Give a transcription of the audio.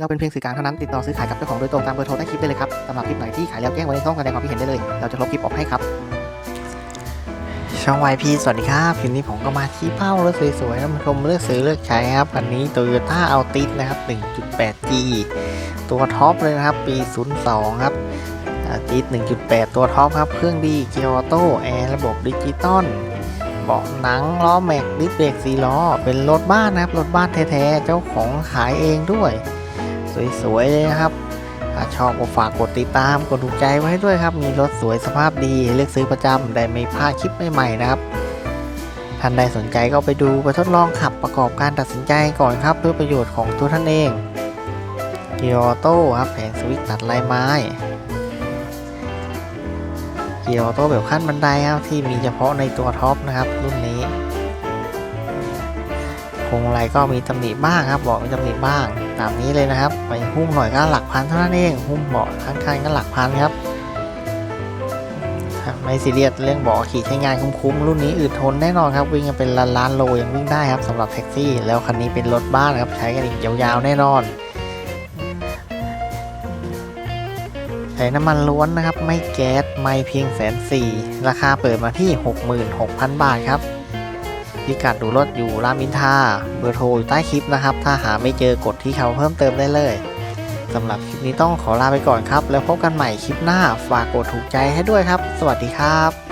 เราเป็นเพียงสื่อกลางเท่านั้นติดต่อซื้อขายกับเจ้าของโดยตรงตามเบอร์โทรใต้คลิปได้เลยครับสำหรับคลิปไหนที่ขายแล้วแจ้งไว้ในช่องแสดงความคิดเห็นได้เลย เราจะลบคลิปออกให้ครับ ช่อง YP สวัสดีครับคลิปนี้ผมก็มาที่เป้ารถสวยๆนะมาชมเลือกซื้อเลือกใช้ครับคันนี้ Toyota Altis นะครับ 1.8G ตัวท็อปเลยนะครับ ปี 02 ครับ Altis 1.8 ตัวท็อปครับ เครื่องดีเกียร์ออโต้แอร์ระบบดิจิตอลเบาะหนังล้อแม็กดิสเบรกสีล้อเป็นรถบ้านนะครับรถบ้านแท้ๆเจ้าของขายเองด้วย สวยๆเลยนะครับถ้าชอบก็ฝากกดติดตามกดถูกใจไว้ด้วยครับ มีรถสวยสภาพดีเลือกซื้อประจำได้ไม่พลาดคลิปใหม่ๆนะครับท่านใดสนใจก็ไปดูไปทดลองขับประกอบการตัดสินใจก่อนครับเพื่อประโยชน์ของตัวท่านเองเกียร์ออโต้ครับแผงสวิตช์ตัดลายไม้เกียร์ออโต้แบบขั้นบันไดครับที่มีเฉพาะในตัวท็อปนะครับรุ่นนี้ พวงมาลัยก็มีตำหนิบ้างครับเบาะมีตำหนิบ้าง ตามนี้เลยนะครับไปหุ้มหน่อยก็หลักพันเท่านั้นเองหุ้มเบาะข้างๆก็หลักพันครับไม่ซีเรียสเรื่องเบาะขี่ใช้งานคุ้มๆรุ่นนี้อึดทนแน่นอนครับวิ่งกันเป็นล้านล้านโลยังวิ่งได้ครับสำหรับแท็กซี่ แล้วคันนี้เป็นรถบ้านครับใช้กันอีกยาวๆแน่นอนใช้น้ำมันล้วนนะครับ ไม่แก๊ส ไม่เพียงแสนสี่ราคาเปิดมาที่ 66,000 บาทครับ พิกัดดูรถอยู่รามอินทาเบอร์โทรอยู่ใต้คลิปนะครับ ถ้าหาไม่เจอกดที่เขาเพิ่มเติมได้เลยสำหรับคลิปนี้ต้องขอลาไปก่อนครับ แล้วพบกันใหม่คลิปหน้าฝากกดถูกใจให้ด้วยครับ สวัสดีครับ